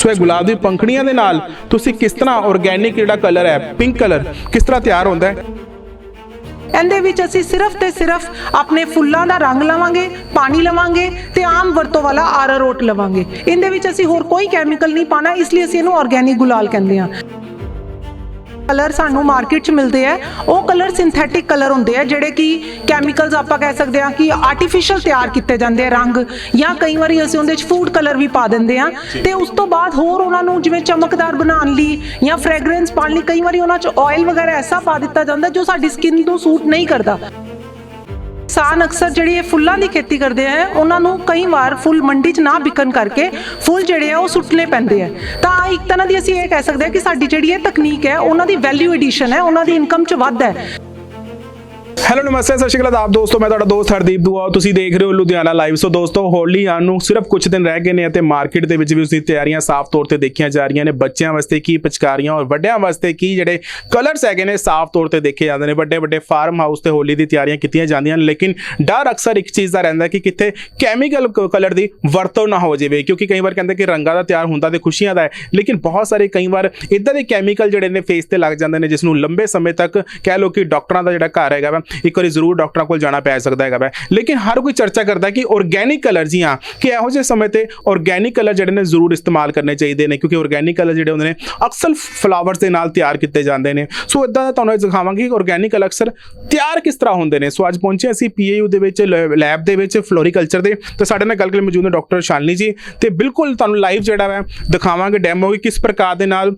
ਸੋ ਇਹ ਗੁਲਾਬ ਦੀ ਪੰਖੜੀਆਂ ਦੇ ਨਾਲ ਤੁਸੀਂ ਕਿਸ ਤਰ੍ਹਾਂ ਆਰਗੇਨਿਕ ਜਿਹੜਾ ਕਲਰ ਹੈ ਪਿੰਕ ਕਲਰ ਕਿਸ ਤਰ੍ਹਾਂ ਤਿਆਰ ਹੁੰਦਾ ਹੈ? ਇਹਦੇ ਵਿੱਚ ਅਸੀਂ ਸਿਰਫ ਤੇ ਸਿਰਫ ਆਪਣੇ ਫੁੱਲਾਂ ਦਾ ਰੰਗ ਲਵਾਂਗੇ, ਪਾਣੀ ਲਵਾਂਗੇ ਤੇ ਆਮ ਵਰਤੋਂ ਵਾਲਾ ਆਰਾਰੋਟ ਲਵਾਂਗੇ। ਇਹਦੇ ਵਿੱਚ ਅਸੀਂ ਹੋਰ ਕੋਈ ਕੈਮੀਕਲ ਨਹੀਂ ਪਾਣਾ ਇਸ ਲਈ ਅਸੀਂ ਇਹਨੂੰ ਆਰਗੇਨਿਕ ਗੁਲਾਲ ਕਹਿੰਦੇ ਹਾਂ। ਕਲਰ ਸਾਨੂੰ ਮਾਰਕੀਟ 'ਚ ਮਿਲਦੇ ਆ। ਉਹ ਕਲਰ ਸਿੰਥੈਟਿਕ ਕਲਰ ਹੁੰਦੇ ਆ ਜਿਹੜੇ ਕਿ ਕੈਮੀਕਲਸ ਆਪਾਂ ਕਹਿ ਸਕਦੇ ਆ ਕਿ ਆਰਟੀਫੀਸ਼ੀਅਲ ਤਿਆਰ ਕੀਤੇ ਜਾਂਦੇ ਆ ਰੰਗ ਜਾਂ ਕਈ ਵਾਰੀ ਅਸੀਂ ਉਹਦੇ 'ਚ ਫੂਡ ਕਲਰ ਵੀ ਪਾ ਦਿੰਦੇ ਆ। ਤੇ ਉਸ ਤੋਂ ਬਾਅਦ ਹੋਰ ਉਹਨਾਂ ਨੂੰ ਜਿਵੇਂ ਚਮਕਦਾਰ ਬਣਾਉਣ ਲਈ ਜਾਂ ਫ੍ਰੈਗਰੈਂਸ ਪਾਉਣ ਲਈ ਕਈ ਵਾਰੀ ਉਹਨਾਂ 'ਚ ਆਇਲ ਵਗੈਰਾ ਐਸਾ ਪਾ ਦਿੱਤਾ ਜਾਂਦਾ ਜੋ ਸਾਡੀ ਸਕਿਨ ਨੂੰ ਸੂਟ ਨਹੀਂ ਕਰਦਾ। ਕਿਸਾਨ ਅਕਸਰ ਜਿਹੜੀ ਇਹ ਫੁੱਲਾਂ ਦੀ ਖੇਤੀ ਕਰਦੇ ਆ, ਉਹਨਾਂ ਨੂੰ ਕਈ ਵਾਰ ਫੁੱਲ ਮੰਡੀ 'ਚ ਨਾ ਵਿਕਣ ਕਰਕੇ ਫੁੱਲ ਜਿਹੜੇ ਆ ਉਹ ਸੁੱਟਨੇ ਪੈਂਦੇ ਆ। ਤਾਂ ਇੱਕ ਤਰ੍ਹਾਂ ਦੀ ਅਸੀਂ ਇਹ ਕਹਿ ਸਕਦੇ ਆ ਕਿ ਸਾਡੀ ਜਿਹੜੀ ਇਹ ਤਕਨੀਕ ਹੈ, ਉਹਨਾਂ ਦੀ ਵੈਲਿਊ ਐਡੀਸ਼ਨ ਹੈ, ਉਹਨਾਂ ਦੀ ਇਨਕਮ 'ਚ ਵੱਧ ਹੈ। ਹੈਲੋ ਨਮਸਤੇ, ਸਤਿ ਸ਼੍ਰੀ ਅਕਾਲ ਆਪ ਦੋਸਤੋ, ਮੈਂ ਤੁਹਾਡਾ ਦੋਸਤ ਹਰਦੀਪ ਦੁਆ। ਤੁਸੀਂ ਦੇਖ ਰਹੇ ਹੋ ਲੁਧਿਆਣਾ ਲਾਈਵ ਸੋ ਦੋਸਤੋ, ਹੋਲੀ ਆਉਣ ਨੂੰ ਸਿਰਫ ਕੁਝ ਦਿਨ ਰਹਿ ਗਏ ਨੇ ਅਤੇ ਮਾਰਕੀਟ ਦੇ ਵਿੱਚ ਵੀ ਉਸ ਦੀ ਤਿਆਰੀਆਂ ਸਾਫ਼ ਤੌਰ ਤੇ ਦੇਖੀਆਂ ਜਾ ਰਹੀਆਂ ਨੇ। ਬੱਚਿਆਂ ਵਾਸਤੇ ਕੀ ਪਿਚਕਾਰੀਆਂ ਔਰ ਵੱਡਿਆਂ ਵਾਸਤੇ ਕੀ ਜਿਹੜੇ ਕਲਰਸ ਹੈਗੇ ਨੇ ਸਾਫ਼ ਤੌਰ ਤੇ ਦੇਖੇ ਜਾਂਦੇ ਨੇ। ਵੱਡੇ ਵੱਡੇ ਫਾਰਮ ਹਾਊਸ ਤੇ ਹੋਲੀ ਦੀ ਤਿਆਰੀਆਂ ਕੀਤੀਆਂ ਜਾਂਦੀਆਂ ਨੇ, ਲੇਕਿਨ ਡਰ ਅਕਸਰ ਇੱਕ ਚੀਜ਼ ਦਾ ਰਹਿੰਦਾ ਕਿ ਕਿੱਥੇ ਕੈਮੀਕਲ ਕਲਰ ਦੀ ਵਰਤੋਂ ਨਾ ਹੋ ਜਾਵੇ, ਕਿਉਂਕਿ ਕਈ ਵਾਰ ਕਹਿੰਦੇ ਕਿ ਰੰਗਾਂ ਦਾ ਤਿਆਰ ਹੁੰਦਾ ਤੇ ਖੁਸ਼ੀਆਂ ਦਾ ਹੈ, ਲੇਕਿਨ ਬਹੁਤ ਸਾਰੇ ਕਈ ਵਾਰ ਇਦਾਂ ਦੇ ਕੈਮੀਕਲ ਜਿਹੜੇ ਨੇ ਫੇਸ ਤੇ ਲੱਗ ਜਾਂਦੇ ਨੇ, ਜਿਸ ਨੂੰ ਲੰਬੇ ਸਮੇਂ ਤੱਕ ਕਹਿ ਲਓ ਕਿ ਡਾਕਟਰਾਂ ਦਾ ਜਿਹੜਾ ਘਰ ਹੈਗਾ ਵਾ ਇੱਕ ਵਾਰੀ ਜ਼ਰੂਰ ਡਾਕਟਰਾਂ ਕੋਲ ਜਾਣਾ ਪੈ ਸਕਦਾ ਹੈਗਾ ਵੈ। ਲੇਕਿਨ ਹਰ ਕੋਈ ਚਰਚਾ ਕਰਦਾ ਕਿ ਆਰਗੇਨਿਕ ਕਲਰ ਜੀਆਂ ਕਿ ਇਹੋ ਜਿਹੇ ਸਮੇਂ ਤੇ ਆਰਗੇਨਿਕ ਕਲਰ ਜਿਹੜੇ ਨੇ ਜ਼ਰੂਰ ਇਸਤੇਮਾਲ ਕਰਨੇ ਚਾਹੀਦੇ ਨੇ, ਕਿਉਂਕਿ ਆਰਗੇਨਿਕ ਕਲਰ ਜਿਹੜੇ ਹੁੰਦੇ ਨੇ ਅਕਸਰ ਫਲਾਵਰਸ ਦੇ ਨਾਲ ਤਿਆਰ ਕੀਤੇ ਜਾਂਦੇ ਨੇ। ਸੋ ਇਦਾਂ ਦਾ ਤੁਹਾਨੂੰ ਅੱਜ ਦਿਖਾਵਾਂਗੇ ਕਿ ਆਰਗੇਨਿਕ ਕਲਰ ਅਕਸਰ ਤਿਆਰ ਕਿਸ ਤਰ੍ਹਾਂ ਹੁੰਦੇ ਨੇ। ਸੋ ਅੱਜ ਪਹੁੰਚੇ ਅਸੀਂ ਪੀਏਯੂ ਦੇ ਵਿੱਚ ਲੈਬ ਦੇ ਵਿੱਚ ਫਲੋਰੀਕਲਚਰ ਦੇ। ਤੇ ਸਾਡੇ ਨਾਲ ਗੱਲ ਕਰਨ ਮੌਜੂਦ ਨੇ ਡਾਕਟਰ ਸ਼ਾਲਨੀ ਜੀ। ਤੇ ਬਿਲਕੁਲ ਤੁਹਾਨੂੰ ਲਾਈਵ ਜਿਹੜਾ ਵਾ, ਦਿਖਾਵਾਂਗੇ ਡੈਮੋ ਕਿ ਕਿਸ ਪ੍ਰਕਾਰ ਦੇ ਨਾਲ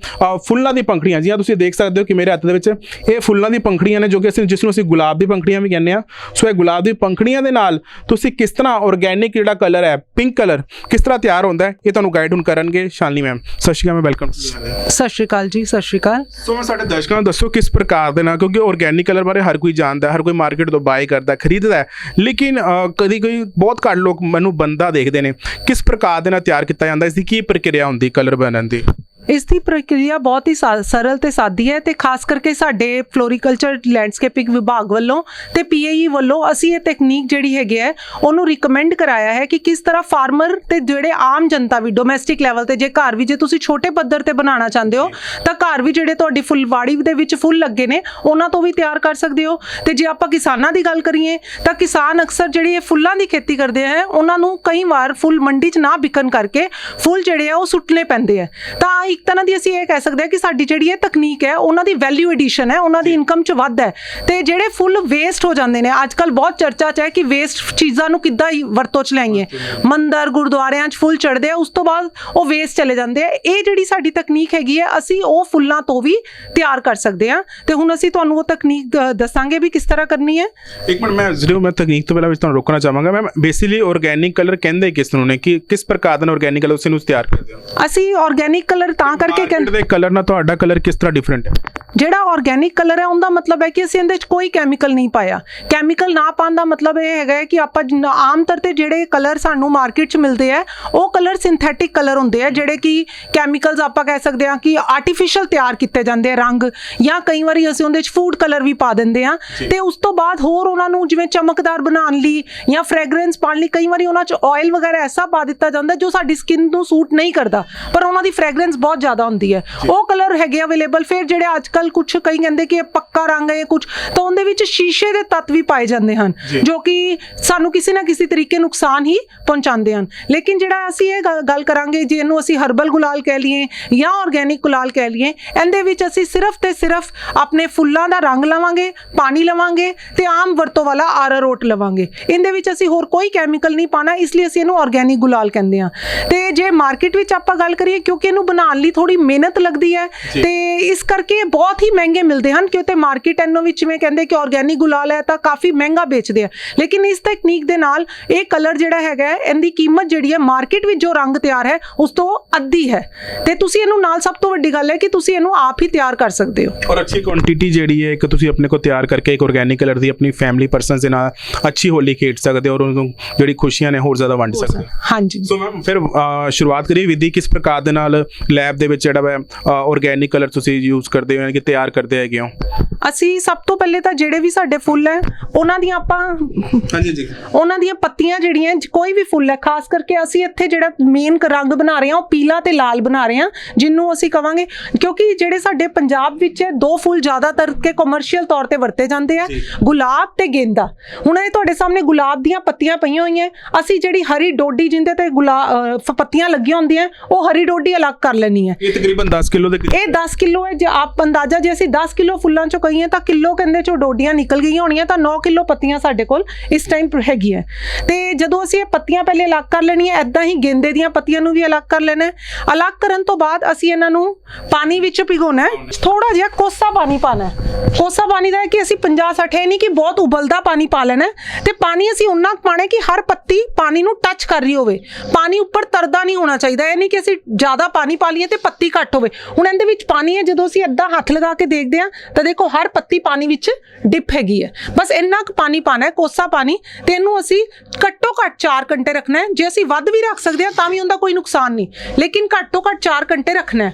ਫੁੱਲਾਂ ਦੀ ਪੰਖੜੀਆਂ ਜੀਆਂ ਤੁਸੀਂ ਦੇਖ ਸਕਦੇ ਹੋ ਕਿ ਮੇਰੇ ਹੱਥ ਦੇ ਵਿੱਚ ਇਹ ਫੁੱਲਾਂ ਦੀ ਪੰਖੜੀਆਂ ਨੇ ਜੋ ਕਿ ਅਸੀਂ ਜਿਸ ਨੂੰ ਅਸੀਂ ਗੁਲਾਬ ਦੀ ਪੰਖੜੀਆਂ ਵੀ ਕਹਿੰਦੇ ਆ। ਸੋ ਇਹ ਗੁਲਾਬ ਦੀ ਪੰਖੜੀਆਂ ਦੇ ਨਾਲ ਤੁਸੀਂ ਕਿਸ ਤਰ੍ਹਾਂ ਆਰਗੇਨਿਕ ਜਿਹੜਾ ਕਲਰ ਹੈ ਪਿੰਕ ਕਲਰ ਕਿਸ ਤਰ੍ਹਾਂ ਤਿਆਰ ਹੁੰਦਾ ਹੈ ਇਹ ਤੁਹਾਨੂੰ ਗਾਈਡ ਹੁਣ ਕਰਨਗੇ ਸ਼ਾਲਨੀ ਮੈਮ ਸਤਿ ਸ਼੍ਰੀ ਅਕਾਲ ਮੈਂ ਵੈਲਕਮ ਸਤਿ ਸ਼੍ਰੀ ਅਕਾਲ ਜੀ ਸਤਿ ਸ਼੍ਰੀ ਅਕਾਲ। ਸੋ ਮੈਂ ਸਾਡੇ ਦਰਸ਼ਕਾਂ ਨੂੰ ਦੱਸੋ ਕਿਸ ਪ੍ਰਕਾਰ ਦੇ ਨਾਲ ਕਿਉਂਕਿ ਆਰਗੇਨਿਕ ਕਲਰ ਬਾਰੇ ਹਰ ਕੋਈ ਜਾਣਦਾ ਹਰ ਕੋਈ ਮਾਰਕੀਟ ਤੋਂ ਬਾਈ ਕਰਦਾ ਖਰੀਦਦਾ ਹੈ। ਲੇਕਿਨ ਕਦੀ ਕੋਈ ਬਹੁਤ ਘੱਟ ਲੋਕ ਮੈਨੂੰ ਬੰਦਾ ਦੇਖਦੇ ਨੇ ਕਿਸ ਪ੍ਰਕਾਰ ਦੇ ਨਾਲ ਤਿਆਰ ਕੀਤਾ ਜਾਂਦਾ ਇਸ ਦੀ ਕੀ ਪ੍ਰਕਿਰਿਆ ਹੁੰਦੀ ਕਲਰ ਬਣਨ ਦੀ? ਇਸ ਦੀ ਪ੍ਰਕਿਰਿਆ ਬਹੁਤ ਹੀ ਸਰਲ ਤੇ ਸਾਦੀ ਹੈ ਤੇ ਖਾਸ ਕਰਕੇ ਸਾਡੇ ਫਲੋਰੀਕਲਚਰ ਲੈਂਡਸਕੇਪਿੰਗ ਵਿਭਾਗ ਵੱਲੋਂ ਤੇ ਪੀਏਈ ਵੱਲੋਂ ਅਸੀਂ ਇਹ ਟੈਕਨੀਕ ਜਿਹੜੀ ਹੈਗੀ ਹੈ ਉਹਨੂੰ ਰਿਕਮੈਂਡ ਕਰਾਇਆ ਹੈ ਕਿ ਕਿਸ ਤਰ੍ਹਾਂ ਫਾਰਮਰ ਤੇ ਜਿਹੜੇ ਆਮ ਜਨਤਾ ਵੀ ਡੋਮੈਸਟਿਕ ਲੈਵਲ ਤੇ ਜੇ ਘਰ ਵੀ ਜੇ ਤੁਸੀਂ ਛੋਟੇ ਪੱਧਰ ਤੇ ਬਣਾਉਣਾ ਚਾਹੁੰਦੇ ਹੋ ਤਾਂ ਘਰ ਵੀ ਜਿਹੜੇ ਤੁਹਾਡੀ ਫੁੱਲਵਾੜੀ ਦੇ ਵਿੱਚ ਫੁੱਲ ਲੱਗੇ ਨੇ ਉਹਨਾਂ ਤੋਂ ਵੀ ਤਿਆਰ ਕਰ ਸਕਦੇ ਹੋ। ਤੇ ਜੇ ਆਪਾਂ ਕਿਸਾਨਾਂ ਦੀ ਗੱਲ ਕਰੀਏ ਤਾਂ ਕਿਸਾਨ ਅਕਸਰ ਜਿਹੜੀ ਇਹ ਫੁੱਲਾਂ ਦੀ ਖੇਤੀ ਕਰਦੇ ਆ ਉਹਨਾਂ ਨੂੰ ਕਈ ਵਾਰ ਫੁੱਲ ਮੰਡੀ 'ਚ ਨਾ ਵਿਕਣ ਕਰਕੇ ਫੁੱਲ ਜਿਹੜੇ ਆ ਉਹ ਸੁੱਟਨੇ ਪੈਂਦੇ ਆ ਤਾਂ ਇੱਕ ਤਰ੍ਹਾਂ ਦੀ ਅਸੀਂ ਇਹ ਕਹਿ ਸਕਦੇ ਹਾਂ ਕਿ ਸਾਡੀ ਜਿਹੜੀ ਇਹ ਤਕਨੀਕ ਹੈ ਉਹਨਾਂ ਦੀ ਵੈਲਿਊ ਐਡੀਸ਼ਨ ਹੈ ਉਹਨਾਂ ਦੀ ਇਨਕਮ 'ਚ ਵੱਧ ਹੈ। ਤੇ ਜਿਹੜੇ ਫੁੱਲ ਵੇਸਟ ਹੋ ਜਾਂਦੇ ਨੇ ਅੱਜ ਕੱਲ ਬਹੁਤ ਚਰਚਾ 'ਚ ਹੈ ਕਿ ਵੇਸਟ ਚੀਜ਼ਾਂ ਨੂੰ ਕਿੱਦਾਂ ਵਰਤੋਂ 'ਚ ਲਿਆਈਏ। ਮੰਦਰ ਗੁਰਦੁਆਰਿਆਂ 'ਚ ਫੁੱਲ ਚੜਦੇ ਆ ਉਸ ਤੋਂ ਬਾਅਦ ਉਹ ਵੇਸਟ ਚਲੇ ਜਾਂਦੇ ਆ। ਇਹ ਜਿਹੜੀ ਸਾਡੀ ਤਕਨੀਕ ਹੈਗੀ ਹੈ ਅਸੀਂ ਉਹ ਫੁੱਲਾਂ ਤੋਂ ਵੀ ਤਿਆਰ ਕਰ ਸਕਦੇ ਹਾਂ। ਤੇ ਹੁਣ ਅਸੀਂ ਤੁਹਾਨੂੰ ਉਹ ਤਕਨੀਕ ਦੱਸਾਂਗੇ ਵੀ ਕਿਸ ਤਰ੍ਹਾਂ ਕਰਨੀ ਹੈ। ਇੱਕ ਮਿੰਟ ਮੈਂ ਜ਼ਰੂਰ ਮੈਂ ਤਕਨੀਕ ਤੋਂ ਪਹਿਲਾਂ ਵਿੱਚ ਤੁਹਾਨੂੰ ਰੋਕਣਾ ਚਾਹਾਂਗਾ। ਮੈਂ ਬੇਸਿਕਲੀ ਆਰਗੇਨਿਕ ਕਲਰ ਕਹਿੰਦੇ ਕਿਸ ਨੂੰ ਨੇ ਕਿ ਕਿਸ ਪ੍ਰਕਾਰ ਦਾ ਆਰਗੇਨਿਕ ਕਲਰ ਉਸ ਨੂੰ ਤਿਆਰ ਕਰਦੇ ਹੋ? ਅਸੀਂ ਆਰਗੇਨਿਕ ਕਲਰ ਤਾਂ ਕਰਕੇ ਮਾਰਕੀਟ ਕਹਿੰਦੇ ਦੇ ਕਲਰ ਨਾਲ ਤੁਹਾਡਾ ਕਲਰ ਕਿਸ ਤਰ੍ਹਾਂ ਡਿਫਰੈਂਟ ਹੈ? ਜਿਹੜਾ ਆਰਗੇਨਿਕ ਕਲਰ ਹੈ ਉਹਦਾ ਮਤਲਬ ਹੈ ਕਿ ਅਸੀਂ ਇਹਦੇ ਵਿੱਚ ਕੋਈ ਕੈਮੀਕਲ ਨਹੀਂ ਪਾਇਆ। ਕੈਮੀਕਲ ਨਾ ਪਾਉਣ ਦਾ ਮਤਲਬ ਇਹ ਹੈਗਾ ਹੈ ਕਿ ਆਪਾਂ ਜਿੰਨਾ- ਆਮ ਤੌਰ ਤੇ ਜਿਹੜੇ ਕਲਰ ਸਾਨੂੰ ਮਾਰਕੀਟ 'ਚ ਮਿਲਦੇ ਆ ਉਹ ਕਲਰ ਸਿੰਥੈਟਿਕ ਕਲਰ ਹੁੰਦੇ ਆ ਜਿਹੜੇ ਕਿ ਕੈਮੀਕਲਸ ਆਪਾਂ ਕਹਿ ਸਕਦੇ ਹਾਂ ਕਿ ਆਰਟੀਫੀਸ਼ੀਅਲ ਤਿਆਰ ਕੀਤੇ ਜਾਂਦੇ ਆ ਰੰਗ ਜਾਂ ਕਈ ਵਾਰੀ ਅਸੀਂ ਉਹਦੇ 'ਚ ਫੂਡ ਕਲਰ ਵੀ ਪਾ ਦਿੰਦੇ ਆ ਤੇ ਉਸ ਤੋਂ ਬਾਅਦ ਹੋਰ ਉਹਨਾਂ ਨੂੰ ਜਿਵੇਂ ਚਮਕਦਾਰ ਬਣਾਉਣ ਲਈ ਜਾਂ ਫ੍ਰੈਗਰੈਂਸ ਪਾਉਣ ਲਈ ਕਈ ਵਾਰੀ ਉਹਨਾਂ 'ਚ ਆਇਲ ਵਗੈਰਾ ਐਸਾ ਪਾ ਦਿੱਤਾ ਜਾਂਦਾ ਜੋ ਸਾਡੀ ਸਕਿਨ ਨੂੰ ਸੂਟ ਨਹੀਂ ਕਰਦਾ। ਪਰ ਉਹਨਾਂ ਦੀ ਫ੍ਰੈਗਰੈਂਸ ਬਹੁਤ ਜ਼ਿਆਦਾ ਹੁੰਦੀ ਹੈ। ਉਹ ਕਲਰ ਹੈਗੇ ਅਵੇਲੇਬਲ ਫਿਰ ਜਿਹੜੇ ਅੱਜ ਕੱਲ ਕੁਝ ਕਈ ਕਹਿੰਦੇ ਕਿ ਇਹ ਪੱਕਾ ਰੰਗ ਹੈ ਕੁਝ ਤਾਂ ਉਹਦੇ ਵਿੱਚ ਸ਼ੀਸ਼ੇ ਦੇ ਤੱਤ ਵੀ ਪਾਏ ਜਾਂਦੇ ਹਨ ਜੋ। ਕਿ ਸਾਨੂੰ ਕਿਸੇ ਨਾ ਕਿਸੇ ਤਰੀਕੇ ਨੁਕਸਾਨ ਹੀ ਪਹੁੰਚਾਉਂਦੇ ਹਨ। ਲੇਕਿਨ ਜਿਹੜਾ ਅਸੀਂ ਇਹ ਗੱਲ- ਗੱਲ ਕਰਾਂਗੇ ਜੇ ਇਹਨੂੰ ਅਸੀਂ ਹਰਬਲ ਗੁਲਾਲ ਕਹਿ ਲਈਏ ਜਾਂ ਆਰਗੇਨਿਕ ਗੁਲਾਲ ਕਹਿ ਲਈਏ ਇਹਦੇ ਵਿੱਚ ਅਸੀਂ ਸਿਰਫ ਤੇ ਸਿਰਫ ਆਪਣੇ ਫੁੱਲਾਂ ਦਾ ਰੰਗ ਲਵਾਂਗੇ ਪਾਣੀ ਲਵਾਂਗੇ ਤੇ ਆਮ ਵਰਤੋਂ ਵਾਲਾ ਆਰਾਰੋਟ ਲਵਾਂਗੇ। ਇਹਦੇ ਵਿੱਚ ਅਸੀਂ ਹੋਰ ਕੋਈ ਕੈਮੀਕਲ ਨਹੀਂ ਪਾਣਾ ਇਸ ਲਈ ਅਸੀਂ ਇਹਨੂੰ ਆਰਗੇਨਿਕ ਗੁਲਾਲ ਕਹਿੰਦੇ ਆ ਤੇ ਜੇ ਮਾਰਕੀਟ ਵਿੱਚ ਆਪਾਂ ਗੱਲ ਕਰੀਏ ਕਿਉਂਕਿ ਇਹਨੂੰ ਬਣਾਉਣ ਲਈ ਥੋੜੀ ਮਿਹਨਤ ਲੱਗਦੀ ਹੈ ਤੇ ਇਸ ਕਰਕੇ ਇਹ ਬਹੁਤ ਹੀ ਮਹਿੰਗੇ ਮਿਲਦੇ ਹਨ ਕਿਉਂਕਿ ਮਾਰਕੀਟ ਇਹਨੂੰ ਵਿੱਚ ਜਿਵੇਂ ਕਹਿੰਦੇ ਕਿ ਆਰਗੇਨਿਕ ਗੁਲਾਲ ਹੈ ਤਾਂ ਕਾਫੀ ਮਹਿੰਗਾ ਵੇਚਦੇ ਆ। ਲੇਕਿਨ ਇਸ ਤਕਨੀਕ ਦੇ ਨਾਲ ਇਹ ਕਲਰ ਜਿਹੜਾ ਹੈਗਾ ਇਹਦੀ ਕੀਮਤ ਜਿਹੜੀ ਹੈ ਮਾਰਕੀਟ ਵਿੱਚ ਜੋ ਰੰਗ ਤਿਆਰ ਹੈ ਉਸ ਤੋਂ ਅੱਧੀ ਹੈ। ਤੇ ਤੁਸੀਂ ਇਹਨੂੰ ਨਾਲ ਸਭ ਤੋਂ ਵੱਡੀ ਗੱਲ ਹੈ ਕਿ ਤੁਸੀਂ ਇਹਨੂੰ ਆਪ ਹੀ ਤਿਆਰ ਕਰ ਸਕਦੇ ਹੋ। ਔਰ ਅੱਛੀ ਕੁਆਂਟੀਟੀ ਜਿਹੜੀ ਹੈ ਕਿ ਤੁਸੀਂ ਆਪਣੇ ਕੋ ਤਿਆਰ ਕਰਕੇ ਇੱਕ ਆਰਗੇਨਿਕ ਕਲਰ ਦੀ ਆਪਣੀ ਫੈਮਿਲੀ ਪਰਸਨਸ ਦੇ ਨਾਲ ਅੱਛੀ ਹੋਲੀ ਖੇਡ ਸਕਦੇ ਹੋ ਔਰ ਉਹਨੂੰ ਜਿਹੜੀ ਖੁਸ਼ੀਆਂ ਨੇ ਹੋਰ ਜ਼ਿਆਦਾ ਵੰਡ ਸਕਦੇ ਹਾਂਜੀ। ਸੋ ਮੈਮ ਫਿਰ ਸ਼ੁਰੂਆਤ ਕਰੀਏ ਵਿਧੀ ਕਿਸ ਪ੍ਰਕਾਰ ਦੇ ਨਾਲ? ਲੈਬ ਲੈਬ ਦੇ ਵਿੱਚ ਜਿਹੜਾ ਵਾ ਆਰਗੇਨਿਕ ਕਲਰ ਤੁਸੀਂ ਯੂਜ਼ ਕਰਦੇ ਹੋ, ਯਾਨੀ ਕਿ ਤਿਆਰ ਕਰਦੇ ਹੈਗੇ ਹੋ? ਅਸੀਂ ਸਭ ਤੋਂ ਪਹਿਲੇ ਤਾਂ ਜਿਹੜੇ ਵੀ ਸਾਡੇ ਫੁੱਲ ਹੈ ਉਹਨਾਂ ਦੀਆਂ ਆਪਾਂ ਹਾਂਜੀ ਜੀ। ਉਹਨਾਂ ਦੀਆਂ ਪੱਤੀਆਂ ਜਿਹੜੀਆਂ ਕੋਈ ਵੀ ਫੁੱਲ ਹੈ ਖਾਸ ਕਰਕੇ ਅਸੀਂ ਇੱਥੇ ਜਿਹੜਾ ਮੇਨ ਰੰਗ ਬਣਾ ਰਹੇ ਹਾਂ ਉਹ ਪੀਲਾ ਤੇ ਲਾਲ ਬਣਾ ਰਹੇ ਹਾਂ ਜਿਹਨੂੰ ਅਸੀਂ ਕਵਾਂਗੇ ਕਿਉਂਕਿ ਜਿਹੜੇ ਸਾਡੇ ਪੰਜਾਬ ਵਿੱਚ ਹੈ ਦੋ ਫੁੱਲ ਜ਼ਿਆਦਾਤਰ ਕੇ ਕਮਰਸ਼ੀਅਲ ਤੌਰ ਤੇ ਵਰਤੇ ਜਾਂਦੇ ਆ। ਗੁਲਾਬ ਤੇ ਗੇਂਦਾ। ਹੁਣ ਇਹ ਤੁਹਾਡੇ ਸਾਹਮਣੇ ਗੁਲਾਬ ਦੀਆਂ ਪੱਤੀਆਂ ਪਈਆਂ ਹੋਈਆਂ ਅਸੀਂ ਜਿਹੜੀ ਹਰੀ ਡੋਡੀ ਜਿੰਦੇ ਤੇ ਗੁਲਾਬ ਪੱਤੀਆਂ ਲੱਗੀਆਂ ਹੁੰਦੀਆਂ ਉਹ ਹਰੀ ਡੋਡੀ ਅਲੱਗ ਕਰ ਲੈਣੀ ਹੈ ਇਹ ਤਕਰੀਬਨ 10 ਕਿਲੋ ਦੇ ਇਹ 10 ਕਿਲੋ ਹੈ ਜੇ ਆਪ ਅੰਦਾਜ਼ਾ ਜੇ ਅਸੀਂ 10 ਕਿਲੋ ਫੁੱਲਾਂ ਚੋਂ ਕਹੀਏ ਤਾਂ ਕਿਲੋ ਕਹਿੰਦੇ ਚੋਂ ਡੋਡੀਆਂ ਨਿਕਲ ਗਈਆਂ ਹੋਣੀਆਂ, ਤਾਂ 9 ਕਿਲੋ ਪੱਤੀਆਂ ਸਾਡੇ ਕੋਲ ਇਸ ਟਾਈਮ ਹੈਗੀ ਹੈ ਤੇ ਜਦੋਂ ਅਸੀਂ ਇਹ ਪੱਤੀਆਂ ਪਹਿਲੇ ਅਲੱਗ ਕਰ ਲੈਣੀਆਂ ਐਦਾਂ ਹੀ ਗੇਂਦੇ ਦੀਆਂ ਪੱਤੀਆਂ ਨੂੰ ਵੀ ਅਲੱਗ ਕਰ ਲੈਣਾ ਅਲੱਗ ਕਰਨ ਤੋਂ ਬਾਅਦ ਅਸੀਂ ਇਹਨਾਂ ਨੂੰ ਪਾਣੀ ਵਿੱਚ ਭਿਗੋਣਾ ਥੋੜਾ ਜਿਹਾ ਕੋਸਾ ਪਾਣੀ ਪਾਣਾ ਕੋਸਾ ਪਾਣੀ ਦਾ ਕਿ ਅਸੀਂ 50 60 ਇਹ ਨਹੀਂ ਕਿ ਬਹੁਤ ਉਬਲਦਾ ਪਾਣੀ ਪਾ ਲੈਣਾ ਤੇ ਪਾਣੀ ਅਸੀਂ ਉਨਾ ਕੁ ਪਾਣਾ ਕਿ ਹਰ ਪੱਤੀ ਪਾਣੀ ਨੂੰ ਟੱਚ ਕਰ ਰਹੀ ਹੋਵੇ। ਪਾਣੀ ਉੱਪਰ ਤਰਦਾ ਨਹੀਂ ਹੋਣਾ ਚਾਹੀਦਾ, ਇਹ ਨਹੀਂ ਕਿ ਅਸੀਂ ਜ਼ਿਆਦਾ ਪਾਣੀ ਪਾ ਲਈਏ ਤੇ ਪੱਤੀ ਘੱਟ ਹੋਵੇ। ਹੁਣ ਇਹਦੇ ਵਿੱਚ ਪਾਣੀ ਹੈ ਜਦੋਂ ਅਸੀਂ ਅੱਧਾ ਹੱਥ ਲਗਾ ਕੇ ਦੇਖਦੇ ਹਾਂ ਤਾਂ ਦੇਖੋ ਹਰ ਪੱਤੀ ਪਾਣੀ ਵਿੱਚ ਡਿਪ ਹੈਗੀ ਹੈ। ਬਸ ਇੰਨਾ ਕੁ ਪਾਣੀ ਪਾਣਾ ਹੈ ਕੋਸਾ ਪਾਣੀ ਤੇ ਇਹਨੂੰ ਅਸੀਂ ਘੱਟੋ ਘੱਟ 4 ਘੰਟੇ ਰੱਖਣਾ ਹੈ। ਜੇ ਅਸੀਂ ਵੱਧ ਵੀ ਰੱਖ ਸਕਦੇ ਹਾਂ ਤਾਂ ਵੀ ਉਹਦਾ ਕੋਈ ਨੁਕਸਾਨ ਨਹੀਂ। ਲੇਕਿਨ ਘੱਟੋ ਘੱਟ 4 ਘੰਟੇ ਰੱਖਣਾ ਹੈ।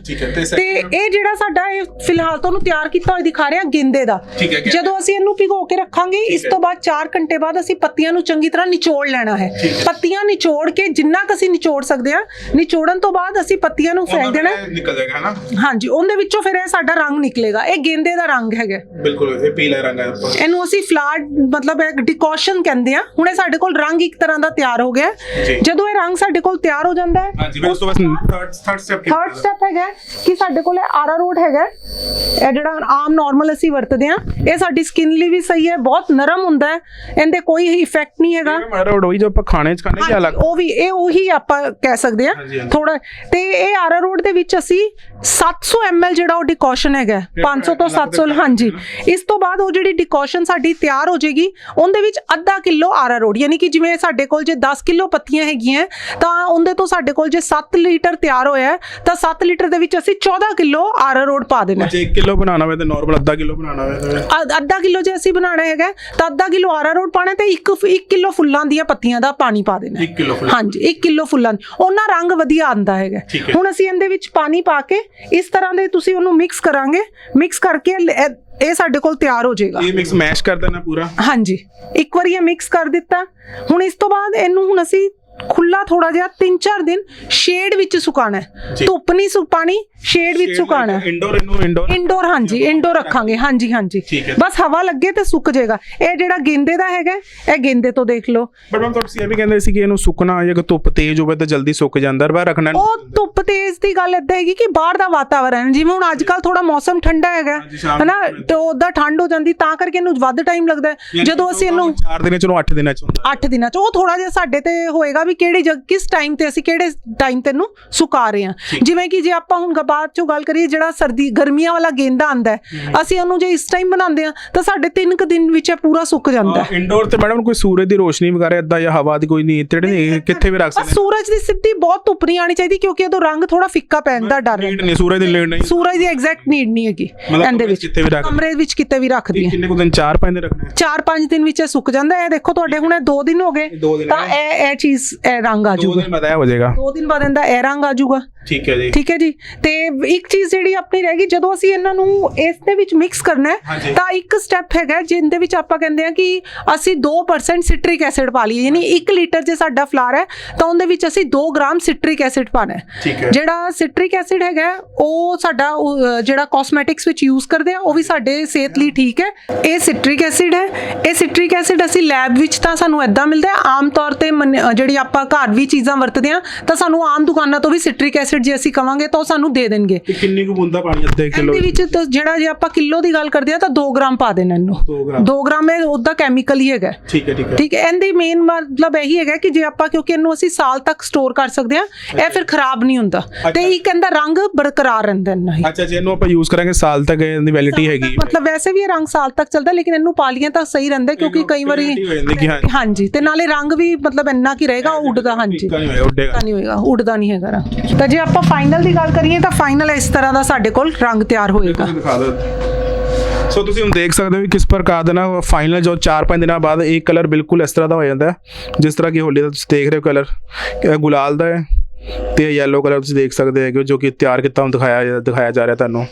ਤੇ ਇਹ ਜਿਹੜਾ ਸਾਡਾ ਇਹ ਫਿਲਹਾਲ ਤੁਹਾਨੂੰ ਤਿਆਰ ਕੀਤਾ ਹੋਇਆ ਦਿਖਾ ਰਿਹਾ ਗੇਂਦੇ ਦਾ। ਜਦੋਂ ਅਸੀਂ ਇਹਨੂੰ ਭਿਗੋ ਕੇ ਰੱਖਾਂਗੇ ਇਸ ਤੋਂ ਬਾਅਦ 4 ਘੰਟੇ ਬਾਅਦ ਅਸੀਂ ਪੱਤੀਆਂ ਨੂੰ ਚੰਗੀ ਤਰ੍ਹਾਂ ਨਿਚੋੜ ਲੈਣਾ ਹੈ। ਪੱਤੀਆਂ ਨਿਚੋੜ ਕੇ ਜਿੰਨਾ ਕੁ ਅਸੀਂ ਨਿਚੋੜ ਸਕਦੇ ਹਾਂ ਨਿਚੋੜਨ ਤੋਂ ਬਾਅਦ ਅਸੀਂ ਪੱਤੀਆਂ ਨੂੰ ਫੈਂਕ ਦੇਣਾ ਹੈ। ਨਿਕਲ ਜਾਏਗਾ ਹਨਾ ਹਾਂਜੀ ਉਹਦੇ ਵਿੱਚੋਂ ਫਿਰ ਇਹ ਸਾਡਾ ਰੰਗ ਨਿਕਲੇਗਾ। ਇਹ ਗੇਂਦੇ ਦਾ ਰੰਗ ਹੈਗਾ। ਬਿਲਕੁਲ ਇਹ ਪੀਲਾ ਰੰਗ ਹੈ ਇਹਨੂੰ ਅਸੀਂ ਫਲਾਰ ਮਤਲਬ ਇੱਕ ਡਿਕੋਸ਼ਨ ਕਹਿੰਦੇ ਆ। ਹੁਣ ਇਹ ਸਾਡੇ ਕੋਲ ਰੰਗ ਇੱਕ ਤਰ੍ਹਾਂ ਦਾ ਤਿਆਰ ਹੋ ਗਿਆ। ਹੈ। ਜੀ। ਜਦੋਂ ਇਹ ਰੰਗ ਸਾਡੇ ਕੋਲ ਤਿਆਰ ਹੋ ਜਾਂਦਾ ਹੈ ਹਾਂਜੀ ਫਿਰ ਉਸ ਤੋਂ ਬਾਅਦ third third step third step ਹੈਗਾ ਹੈ ਕਿ ਸਾਡੇ ਕੋਲ ਆਰਾ ਰੋਡ ਹੈਗਾ ਹੈ। ਇਹ ਜਿਹੜਾ ਆਮ ਨਾਰਮਲ ਅਸੀਂ ਵਰਤਦੇ ਆ ਇਹ ਸਾਡੀ ਸਕਿਨ ਲਈ ਵੀ ਸਹੀ ਹੈ ਬਹੁਤ ਨਰਮ ਹੁੰਦਾ ਹੈ। ਇਹਦੇ ਕੋਈ ਇਫੈਕਟ ਨਹੀਂ ਹੈਗਾ। ਮਾਰਾ ਉਡੋਈ ਜੋ ਆਪਾਂ ਖਾਣੇ ਚ ਖਾਣੇ ਕੀ ਅਲੱਗ? ਉਹ ਵੀ ਇਹ ਉਹੀ ਆਪਾਂ ਕਹਿ ਸਕਦੇ ਆ। ਥੋੜਾ ਤੇ ਇਹ ਆਰਾ ਰੋਡ ਦੇ ਵਿੱਚ ਅਸੀਂ 700 ml ਜਿਹੜਾ ਉਹ ਡਿਕੋਸ਼ਨ ਹੈਗਾ 500 ਤੋਂ 700 ਹਾਂਜੀ। ਇਸ ਤੋਂ ਬਾਅਦ ਉਹ ਜਿਹੜੀ ਡਿਕੋਸ਼ਨ ਸਾਡੀ ਤਿਆਰ ਹੋ ਜਾਏਗੀ ਉਹਦੇ ਵਿੱਚ ਅੱਧਾ ਕਿਲੋ ਆਰਾ ਰੋਡ ਯਾਨੀ ਕਿ ਜਿਵੇਂ ਸਾਡੇ ਕੋਲ ਜੇ 10 ਕਿਲੋ ਪੱਤੀਆਂ ਹੈਗੀਆਂ ਤਾਂ ਉਹਦੇ ਤੋਂ ਸਾਡੇ ਕੋਲ ਜੇ 7 ਲੀਟਰ ਤਿਆਰ ਹੋਇਆ ਤਾਂ 7 ਲੀਟਰ ਦੇ ਵਿੱਚ ਅਸੀਂ 14 ਕਿਲੋ ਆਰਾ ਰੋਡ ਪਾ ਦੇਣਾ। ਜੇ 1 ਕਿਲੋ ਬਣਾਉਣਾ ਹੋਵੇ ਤੇ ਨਾਰਮਲ ਅੱਧਾ ਕਿਲੋ ਬਣਾਉਣਾ ਹੋਵੇ ਤਾਂ ਅੱਧ- ਕਿਲੋ ਜੇ ਅਸੀਂ ਬਣਾਉਣਾ ਹੈਗਾ ਤਾਂ ਅੱਧਾ ਕਿਲੋ ਆਰਾ ਰੋਡ ਪਾਣਾ ਤੇ 1 1 ਕਿਲੋ ਫੁੱਲਾਂ ਦੀਆਂ ਪੱਤੀਆਂ ਦਾ ਪਾਣੀ ਪਾ ਦੇਣਾ ਹੈ। 1 ਕਿਲੋ ਫੁੱਲ ਹਾਂਜੀ 1 ਕਿਲੋ ਫੁੱਲਾਂ ਦੀ। ਉਹਨਾਂ ਰੰਗ ਵਧੀਆ ਆਂਦਾ ਹੈਗਾ। ਹੁਣ ਅਸੀਂ ਇਹਦੇ ਵਿੱਚ ਪਾਣੀ ਪਾ ਕੇ ਇਸ ਤਰ੍ਹਾਂ ਦੇ ਤੁਸੀਂ ਉਹਨੂੰ ਮਿਕਸ ਕਰਾਂਗੇ ਮਿਕਸ ਕਰਕੇ ਇਹ- ਸਾਡੇ ਕੋਲ ਤਿਆਰ ਹੋ ਜਾਏਗਾ। ਇਹ ਮਿਕਸ ਮੈਸ਼ ਕਰ ਦੇਣਾ ਪੂਰਾ? ਹਾਂਜੀ। ਇੱਕ ਵਾਰੀ ਇਹ ਮਿਕਸ ਕਰ ਦਿੱਤਾ। ਹੁਣ ਇਸ ਤੋਂ ਬਾਅਦ ਇਹਨੂੰ ਹੁਣ ਅਸੀਂ ਖੁੱਲਾ ਥੋੜਾ ਜਿਹਾ 3-4 ਦਿਨ ਸ਼ੇਡ ਵਿੱਚ ਸੁਕਾਣਾ। ਧੁੱਪ ਨਹੀਂ ਸੁਕਾਣੀ ਸ਼ੇਡ ਵਿੱਚ ਸੁਕਾਣਾ ਇੰਡੋਰ ਇਹਨੂੰ ਇੰਡੋਰ ਇੰਡੋਰ ਹਾਂਜੀ ਇੰਡੋਰ ਰੱਖਾਂਗੇ ਹਾਂਜੀ ਹਾਂਜੀ। ਬਸ ਹਵਾ ਲੱਗੇ ਤੇ ਸੁੱਕ ਜਾਏਗਾ। ਇਹ ਜਿਹੜਾ ਗੇਂਦੇ ਦਾ ਹੈਗਾ ਇਹ ਗੇਂਦੇ ਤੋਂ ਦੇਖ ਲਓ। ਬਟ ਮੈਂ ਤੁਸੀਂ ਇਹ ਵੀ ਕਹਿੰਦੇ ਸੀ ਕਿ ਇਹਨੂੰ ਸੁੱਕਣਾ ਜੇ ਧੁੱਪ ਤੇਜ਼ ਹੋਵੇ ਤਾਂ ਜਲਦੀ ਸੁੱਕ ਜਾਂਦਾ ਬਾਹਰ ਰੱਖਣਾ ਉਹ ਧੁੱਪ ਤੇਜ਼ ਦੀ ਗੱਲ ਏਦਾਂ ਹੈਗੀ ਕਿ ਬਾਹਰ ਦਾ ਵਾਤਾਵਰਣ ਜਿਵੇਂ ਹੁਣ ਅੱਜ ਕੱਲ ਥੋੜਾ ਮੌਸਮ ਠੰਡਾ ਹੈਗਾ ਹਨਾ? ਤੇ ਉਹਦਾ ਠੰਡ ਹੋ ਜਾਂਦੀ ਤਾਂ ਕਰਕੇ ਇਹਨੂੰ ਵੱਧ ਟਾਈਮ ਲੱਗਦਾ। ਜਦੋਂ ਅਸੀਂ ਇਹਨੂੰ 4 ਦਿਨਾਂ ਚੋਂ 8 ਦਿਨਾਂ ਚ ਹੁੰਦਾ 8 ਦਿਨਾਂ ਚ ਉਹ ਥੋੜਾ ਜਿਹਾ ਸਾਡੇ ਤੇ ਹੋਏਗਾ ਵੀ ਕਿਹੜੀ ਜਗ ਕਿਸ ਟਾਈਮ ਤੇ ਅਸੀਂ ਕਿਹੜੇ ਟਾਈਮ ਤੇ ਇਹਨੂੰ ਸੁਕਾ ਰਹੇ ਹਾਂ? ਜਿਵੇਂ ਕਿ ਜੇ ਆਪਾਂ ਹੁਣ ਬਾਅਦ ਚੋਂ ਗੱਲ ਕਰੀਏ ਜਿਹੜਾ ਸਰਦੀ ਗਰਮੀਆਂ ਵਾਲਾ ਗੇਂਦਾ ਆਂਦਾ ਹੈ ਅਸੀਂ ਉਹਨੂੰ ਜੇ ਇਸ ਟਾਈਮ ਬਣਾਉਂਦੇ ਆ ਤਾਂ ਸਾਡੇ 3 ਕੁ ਦਿਨ ਵਿੱਚ ਇਹ ਪੂਰਾ ਸੁੱਕ ਜਾਂਦਾ ਹੈ। ਇੰਡੋਰ ਤੇ ਮੈਡਮ ਕੋਈ ਸੂਰਜ ਦੀ ਰੋਸ਼ਨੀ ਵਗੈਰਾ ਇਦਾਂ ਜਾਂ ਹਵਾ ਦੀ ਕੋਈ ਨਹੀਂ ਤੇੜੇ ਕਿੱਥੇ ਵੀ ਰੱਖ ਸਕਦੇ ਸੂਰਜ ਦੀ ਸਿੱਧੀ ਬਹੁਤ ਨਹੀਂ ਆਣੀ ਚਾਹੀਦੀ ਕਿਉਂਕਿ ਇਹਦਾ ਰੰਗ ਥੋੜਾ ਫਿੱਕਾ ਪੈਣ ਦਾ ਡਰ ਹੈ ਨੀਡ ਨਹੀਂ ਸੂਰਜ ਦੀ ਲੀਡ ਨਹੀਂ। ਸੂਰਜ ਦੀ ਐਗਜ਼ੈਕਟ ਨੀਡ ਨਹੀਂ ਹੈਗੀ ਇਹਦੇ ਵਿੱਚ। ਕਿਤੇ ਵੀ ਰੱਖ ਕਮਰੇ ਵਿੱਚ ਕਿਤੇ ਵੀ ਰੱਖ ਦਈਏ। ਕਿੰਨੇ ਕੁ ਦਿਨ 4 5 ਦਿਨ ਰੱਖਣੇ ਆ? 4-5 ਦਿਨ ਵਿੱਚ ਇਹ ਸੁੱਕ ਜਾਂਦਾ ਹੈ। ਦੇਖੋ ਤੁਹਾਡੇ ਹੁਣ ਇਹ 2 ਦਿਨ ਹੋ ਗਏ ਤਾਂ ਇਹ ਇਹ ਚੀਜ਼ ਇਹ ਰੰਗ ਆ ਦੋ ਜਾਊਗਾ। ਦਿਨ ਬਾਅਦ ਇਹ ਹੋ ਜਾਏਗਾ। 2 ਦਿਨ ਬਾਅਦ ਇਹਦਾ ਇਹ ਰੰਗ ਆ ਜਾਊਗਾ। ਠੀਕ ਹੈ ਜੀ। ਠੀਕ ਹੈ ਜੀ। ਤੇ ਇੱਕ ਚੀਜ਼ ਜਿਹੜੀ ਆਪਣੀ ਰਹਿ ਗਈ ਜਦੋਂ ਅਸੀਂ ਇਹਨਾਂ ਨੂੰ ਇਸ ਦੇ ਵਿੱਚ ਮਿਕਸ ਕਰਨਾ। ਹੈ ਤਾਂ ਇੱਕ ਸਟੈਪ ਹੈਗਾ ਜਿੰਦੇ ਵਿੱਚ ਆਪਾਂ ਕਹਿੰਦੇ ਆ ਕਿ ਅਸੀਂ 2% ਸਿਟ੍ਰਿਕ ਐਸਿਡ ਪਾ ਲਈਏ। ਯਾਨੀ 1 ਲੀਟਰ ਜੇ ਸਾਡਾ ਫਲਾਰ ਹੈ ਤਾਂ ਉਹਦੇ ਵਿੱਚ ਅਸੀਂ 2 ਗ੍ਰਾਮ ਸਿਟ੍ਰਿਕ ਐਸਿਡ ਪਾਣਾ ਹੈ। ਜਿਹੜਾ ਸਿਟ੍ਰਿਕ ਐਸਿਡ ਹੈਗਾ ਉਹ ਸਾਡਾ ਜਿਹੜਾ ਕਾਸਮੈਟਿਕਸ ਵਿੱਚ ਯੂਜ਼ ਕਰਦੇ ਆ ਉਹ ਵੀ ਸਾਡੇ ਸਿਹਤ ਲਈ ਠੀਕ ਹੈ। ਇਹ ਸਿਟ੍ਰਿਕ ਐਸਿਡ ਹੈ। ਇਹ ਸਿਟ੍ਰਿਕ ਐਸਿਡ ਅਸੀਂ ਲੈਬ ਵਿੱਚ ਤਾਂ ਸਾਨੂੰ ਐਦਾਂ ਮਿਲਦਾ ਆਮ ਤੌਰ ਤੇ ਜਿਹੜੀ ਆਪਾਂ ਘਰ ਵੀ ਚੀਜ਼ਾਂ ਵਰਤਦੇ ਆ ਤਾਂ ਸਾਨੂੰ ਆਮ ਦੁਕਾਨਾਂ ਤੋਂ ਵੀ ਸਿਟ੍ਰਿਕ ਐਸਿਡ ਜੇ ਅਸੀਂ ਕਵਾਂਗੇ ਤਾਂ ਉਹ ਸਾਨੂੰ ਦੇ ਦੇਣਗੇ। ਤੇ ਕਿੰਨੀ ਕੁ ਬੁੰਦਾ ਪਾਣੀ ਅੱਧੇ ਕਿਲੋ ਇਹਦੇ ਵਿੱਚ ਤਾਂ ਜਿਹੜਾ ਜੇ ਆਪਾਂ ਕਿਲੋ ਦੀ ਗੱਲ ਕਰਦੇ ਆ ਤਾਂ 2 ਗ੍ਰਾਮ ਪਾ ਦੇਣਾ ਇਹਨੂੰ। ਦੋ ਗ੍ਰਾਮ। 2 ਗ੍ਰਾਮ ਇਹ ਉਹਦਾ ਕੈਮੀਕਲ ਹੀ ਹੈਗਾ। ਠੀਕ ਹੈ ਠੀਕ ਹੈ। ਠੀਕ ਹੈ ਇਹਦੀ ਮੇਨ ਮਤਲਬ ਇਹੀ ਹੈਗਾ ਕਿ ਜੇ ਆਪਾਂ ਕਿਉਂਕਿ ਇਹਨੂੰ ਅਸੀਂ ਸਾਲ ਤੱਕ ਸਟੋਰ ਕਰ ਸਕਦੇ ਆ ਇਹ ਫਿਰ ਖਰਾਬ ਨਹੀਂ ਹੁੰਦਾ। ਤੇ ਇਹ ਕਹਿੰਦਾ ਰੰਗ ਬਰਕਰਾਰ ਰਹਿੰਦਾ ਇੰਨਾ ਹੀ। ਅੱਛਾ ਜੇ ਇਹਨੂੰ ਆਪਾਂ ਯੂਜ਼ ਕਰਾਂਗੇ ਸਾਲ ਤੱਕ ਇਹਦੀ ਵੈਲਿਡਿਟੀ ਹੈਗੀ। ਮਤਲਬ ਵੈਸੇ ਵੀ ਇਹ ਰੰਗ ਸਾਲ ਤੱਕ ਚੱਲਦਾ ਲੇਕਿਨ ਇਹਨੂੰ ਪਾ ਲਈਏ ਤਾਂ ਸਹੀ ਰਹਿੰਦਾ ਕਿਉਂਕਿ ਕਈ ਵਾਰੀ ਹਾਂਜੀ ਤੇ ਨਾਲੇ ਰੰਗ ਵੀ ਮਤਲਬ ਇੰਨਾ ਕੀ ਰਹੇਗਾ ਉੱਡਦਾ ਹਾਂਜੀ। ਨਹੀਂ ਨਹੀਂ ਹੋਏਗਾ ਉੱਡਦਾ ਨਹੀਂ ਹੈਗਾ ਤਾਂ ਜੇ ਆਪਾਂ ਫਾਈਨਲ ਦੀ ਗੱਲ ਕਰੀਏ ਤਾਂ ਫਾਈਨਲ ਇਸ ਤਰ੍ਹਾਂ ਦਾ ਸਾਡੇ ਕੋਲ ਰੰਗ ਤਿਆਰ ਹੋਏਗਾ। ਦਿਖਾ ਦਿਓ। ਸੋ ਤੁਸੀਂ ਹੁਣ ਦੇਖ ਸਕਦੇ ਹੋ ਕਿ ਕਿਸ ਪ੍ਰਕਾਰ ਦਾ ਨਾ ਫਾਈਨਲ ਜੋ 4-5 ਦਿਨਾਂ ਬਾਅਦ ਇਹ ਕਲਰ ਬਿਲਕੁਲ ਇਸ ਤਰ੍ਹਾਂ ਦਾ ਹੋ ਜਾਂਦਾ ਜਿਸ ਤਰ੍ਹਾਂ ਕਿ ਹੋਲੀ ਦਾ ਤੁਸੀਂ ਦੇਖ ਰਹੇ ਹੋ ਕਲਰ ਗੁਲਾਲ ਦਾ ਹੈ ਤੇ ਯੈਲੋ ਕਲਰ ਤੁਸੀਂ ਦੇਖ ਸਕਦੇ ਹੋ, ਜੋ ਕਿ ਤਿਆਰ ਕੀਤਾ ਹੁਣ ਦਿਖਾਇਆ ਦਿਖਾਇਆ ਜਾ ਰਿਹਾ ਤੁਹਾਨੂੰ।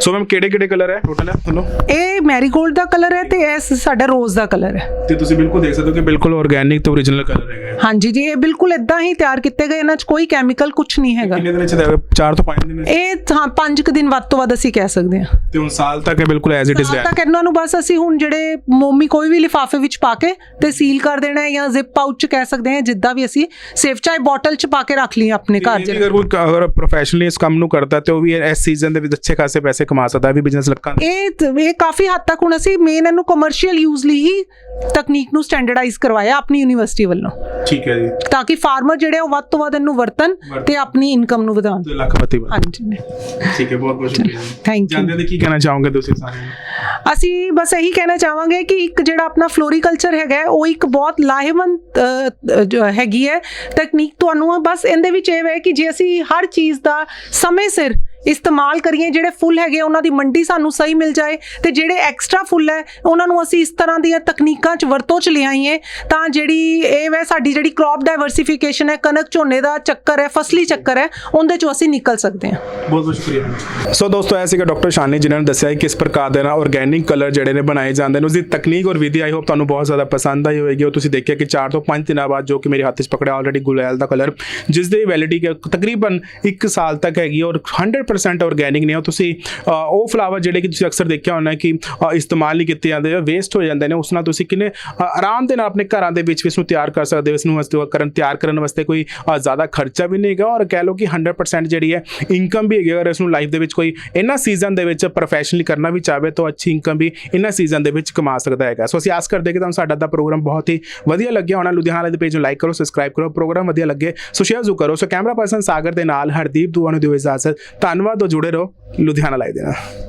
ਸੋ ਮੈਮ ਕਿਹੜੇ ਕਿਹੜੇ ਕਲਰ ਹੈ ਟੋਟਲ ਤੁਹਾਨੂੰ ਇਹ ਮੈਰੀਗੋਲਡ ਦਾ ਕਲਰ ਹੈ ਤੇ ਇਹ ਸਾਡਾ ਰੋਜ਼ ਦਾ ਕਲਰ ਹੈ। ਤੇ ਤੁਸੀਂ ਬਿਲਕੁਲ ਦੇਖ ਸਕਦੇ ਹੋ ਕਿ ਬਿਲਕੁਲ ਆਰਗੈਨਿਕ ਤੇ ਓਰੀਜਨਲ ਕਲਰ ਹੈਗਾ ਹੈ। ਹਾਂਜੀ ਜੀ ਇਹ ਬਿਲਕੁਲ ਇਦਾਂ ਹੀ ਤਿਆਰ ਕੀਤੇ ਗਏ ਇਹਨਾਂ 'ਚ ਕੋਈ ਕੈਮੀਕਲ ਕੁਝ ਨਹੀਂ ਹੈਗਾ। ਕਿੰਨੇ ਦਿਨ ਚ 4 ਤੋਂ 5 ਦਿਨ ਇਹ ਹਾਂ ਪੰਜ ਕੁ ਦਿਨ ਵੱਧ ਤੋਂ ਵੱਧ ਅਸੀਂ ਕਹਿ ਸਕਦੇ ਹਾਂ। ਤੇ ਹੁਣ ਸਾਲ ਤੱਕ ਇਹ ਬਿਲਕੁਲ ਐਜ਼ ਇਟ ਇਜ਼ ਤਾਂ ਰਹਿ ਤੱਕ ਇਹਨਾਂ ਨੂੰ ਬਸ ਅਸੀਂ ਹੁਣ ਜਿਹੜੇ ਮੋਮੀ ਕੋਈ ਵੀ ਲਿਫਾਫੇ ਵਿੱਚ ਪਾ ਕੇ ਤੇ ਸੀਲ ਕਰ ਦੇਣਾ ਹੈ ਜਾਂ ਜ਼ਿਪ ਪਾਊਚ ਚ ਕਹਿ ਸਕਦੇ ਹਾਂ ਜਿੱਦਾਂ ਵੀ ਅਸੀਂ ਸੇਫ ਚਾਹੇ ਬੋਟਲ ਚ ਪਾ ਕੇ ਰੱਖ ਲਈ ਆਪਣੇ ਘਰ ਜੇ ਅਗਰ ਕੋਈ ਅਗਰ ਪ੍ਰੋਫੈਸ਼ਨਲੀ ਇਸ ਕੰਮ ਨੂੰ ਕਰਦਾ ਤੇ ਉਹ ਵੀ ਇਸ ਸੀਜ਼ਨ ਦੇ ਵਿੱਚ ਅੱਛੇ ਖਾਸੇ ਪੈਸੇ ਕਮਾ ਸਕਦਾ ਵੀ ਬਿਜ਼ਨਸ ਲੱਗਾ ਇਹ ਇਹ ਕਾਫੀ ਹੱਦ ਤੱਕ ਹੁਣ ਅਸੀਂ ਮੇਨ ਇਹਨੂੰ ਕਮਰਸ਼ੀਅਲ ਯੂਜ਼ ਲਈ ਹੀ ਤਕਨੀਕ ਨੂੰ ਸਟੈਂਡਰਡਾਈਜ਼ ਕਰਵਾਇਆ ਆਪਣੀ ਯੂਨੀਵਰਸਿਟੀ ਵੱਲੋਂ। ਠੀਕ ਹੈ ਜੀ। ਤਾਂ ਕਿ ਫਾਰਮਰ ਜਿਹੜੇ ਉਹ ਵੱਧ ਤੋਂ ਵੱਧ ਇਹਨੂੰ ਵਰਤਨ ਤੇ ਆਪਣੀ ਇਨਕਮ ਨੂੰ ਵਧਾਉਣ। ਤੇ ਲੱਖਪਤੀ ਬਣ ਹਾਂਜੀ। ਠੀਕ ਹੈ ਬਹੁਤ ਬਹੁਤ ਸ਼ੁਕਰੀਆ ਥੈਂਕ ਯੂ ਜਾਂਦੇ ਤੇ ਕੀ ਕਹਿਣਾ ਚਾਹੋਗੇ ਤੁਸੀਂ ਸਾਰਿਆਂ ਨੂੰ? ਅਸੀਂ ਬਸ ਇਹੀ ਕਹਿਣਾ ਚਾਹਾਂਗੇ ਕਿ ਇੱਕ ਜਿਹੜਾ ਆਪਣਾ ਫਲੋਰੀਕਲਚਰ ਹੈਗਾ ਉਹ ਇੱਕ ਬਹੁਤ ਲਾਹੇਵੰਦ ਹੈਗੀ ਹੈ ਤਕਨੀਕ ਤੁਹਾਨੂੰ। ਬਸ ਇਹਦੇ ਵਿੱਚ ਇਹ ਹੈ ਕਿ ਜੇ ਅਸੀਂ ਹਰ ਚੀਜ਼ ਦਾ ਸਮੇਂ ਸਿਰ ਇਸਤੇਮਾਲ ਕਰੀਏ ਜਿਹੜੇ ਫੁੱਲ ਹੈਗੇ ਉਹਨਾਂ ਦੀ ਮੰਡੀ ਸਾਨੂੰ ਸਹੀ ਮਿਲ ਜਾਏ ਤੇ ਜਿਹੜੇ ਐਕਸਟਰਾ ਫੁੱਲ ਹੈ ਉਹਨਾਂ ਨੂੰ ਅਸੀਂ ਇਸ ਤਰ੍ਹਾਂ ਦੀਆਂ ਤਕਨੀਕਾਂ 'ਚ ਵਰਤੋਂ 'ਚ ਲਿਆਈਏ ਤਾਂ ਜਿਹੜੀ ਇਹ ਵੈ ਸਾਡੀ ਜਿਹੜੀ ਕ੍ਰੌਪ ਡਾਈਵਰਸਿਫਿਕੇਸ਼ਨ ਹੈ ਕਣਕ ਝੋਨੇ ਦਾ ਚੱਕਰ ਹੈ ਫਸਲੀ ਚੱਕਰ ਹੈ ਉਹਦੇ 'ਚੋਂ ਅਸੀਂ ਨਿਕਲ ਸਕਦੇ ਹਾਂ। ਬਹੁਤ ਬਹੁਤ ਸ਼ੁਕਰੀਆ ਸੋ ਦੋਸਤੋ ਇਹ ਸੀਗਾ ਡਾਕਟਰ ਸ਼ਾਨੀ ਜਿਨ੍ਹਾਂ ਨੇ ਦੱਸਿਆ ਕਿ ਕਿਸ ਪ੍ਰਕਾਰ ਦੇ ਨਾਲ ਆਰਗੈਨਿਕ ਕਲਰ ਜਿਹੜੇ ਨੇ ਬਣਾਏ ਜਾਂਦੇ ਨੇ ਉਸਦੀ ਤਕਨੀਕ ਔਰ ਵਿਧੀ ਆਈ ਹੋਪ ਤੁਹਾਨੂੰ ਬਹੁਤ ਜ਼ਿਆਦਾ ਪਸੰਦ ਆਈ ਹੋਵੇਗੀ। ਔਰ ਤੁਸੀਂ ਦੇਖਿਆ ਕਿ 4 ਤੋਂ 5 ਦਿਨਾਂ ਬਾਅਦ ਜੋ ਕਿ ਮੇਰੇ ਹੱਥ 'ਚ ਪਕੜਿਆ ਆਲਰੇਡੀ ਗੁਲੈਲ ਦਾ ਕਲਰ ਜਿਸ ਦੀ ਵੈਲਿਡਿਟੀ ਤਕਰੀਬਨ 1 ਸਾਲ ਤੱਕ ਹੈਗੀ ਔਰ 100% ਆਰਗੈਨਿਕ ਨੇ ਉਹ ਤੁਸੀਂ ਉਹ ਫਲਾਵਰ ਜਿਹੜੇ ਕਿ ਤੁਸੀਂ ਅਕਸਰ ਦੇਖਿਆ ਹੋਣਾ ਕਿ ਇਸਤੇਮਾਲ ਨਹੀਂ ਕੀਤੇ ਜਾਂਦੇ ਵੇਸਟ ਹੋ ਜਾਂਦੇ ਨੇ, ਉਸ ਨਾਲ ਤੁਸੀਂ ਕਿੰਨੇ ਆਰਾਮ ਦੇ ਨਾਲ ਆਪਣੇ ਘਰਾਂ ਦੇ ਵਿੱਚ ਵੀ ਇਸ ਨੂੰ ਤਿਆਰ ਕਰ ਸਕਦੇ ਹੋ, ਇਸ ਨੂੰ ਵਾਸਤੇ ਕਰਨ, ਤਿਆਰ ਕਰਨ ਵਾਸਤੇ ਕੋਈ ਜ਼ਿਆਦਾ ਖਰਚਾ ਵੀ ਨਹੀਂ ਹੈਗਾ ਔਰ ਕਹਿ ਲਓ ਕਿ 100% ਜਿਹੜੀ ਹੈ ਇਨਕਮ ਵੀ ਹੈਗੀ ਅਗਰ ਇਸ ਨੂੰ ਲਾਈਫ ਦੇ ਵਿੱਚ ਕੋਈ ਇਹਨਾਂ ਸੀਜ਼ਨ ਦੇ ਵਿੱਚ ਪ੍ਰੋਫੈਸ਼ਨਲੀ ਕਰਨਾ ਵੀ ਚਾਹੇ ਤਾਂ ਅੱਛੀ ਇਨਕਮ ਵੀ ਇਹਨਾਂ ਸੀਜ਼ਨ ਦੇ ਵਿੱਚ ਕਮਾ ਸਕਦਾ ਹੈਗਾ। ਸੋ ਅਸੀਂ ਆਸ ਕਰਦੇ ਕਿ ਤੁਹਾਨੂੰ ਸਾਡਾ ਦਾ ਪ੍ਰੋਗਰਾਮ ਬਹੁਤ ਹੀ ਵਧੀਆ ਲੱਗਿਆ ਹੋਣਾ। ਲੁਧਿਆਣਾ ਦੇ ਪੇਜ ਨੂੰ ਲਾਈਕ ਕਰੋ ਸਬਸਕ੍ਰਾਈਬ ਕਰੋ ਪ੍ਰੋਗਰਾਮ ਵਧੀਆ ਲੱਗੇ, ਸੋ ਸ਼ੇਅਰ ਜ਼ਰੂਰ ਕਰੋ। ਸੋ ਕੈਮਰਾ ਪਰਸਨ ਸਾਗਰ ਦੇ ਨਾਲ, ਹਰਦੀਪ, ਦੂਆ ਨੂੰ ਦਿਓ ਇਜਾਜ਼ਤ। ਧੰਨਵਾਦ। ਹੋ ਜੁੜੇ ਰਹੋ ਲੁਧਿਆਣਾ ਲਾਈਵ ਦੇ ਨਾਲ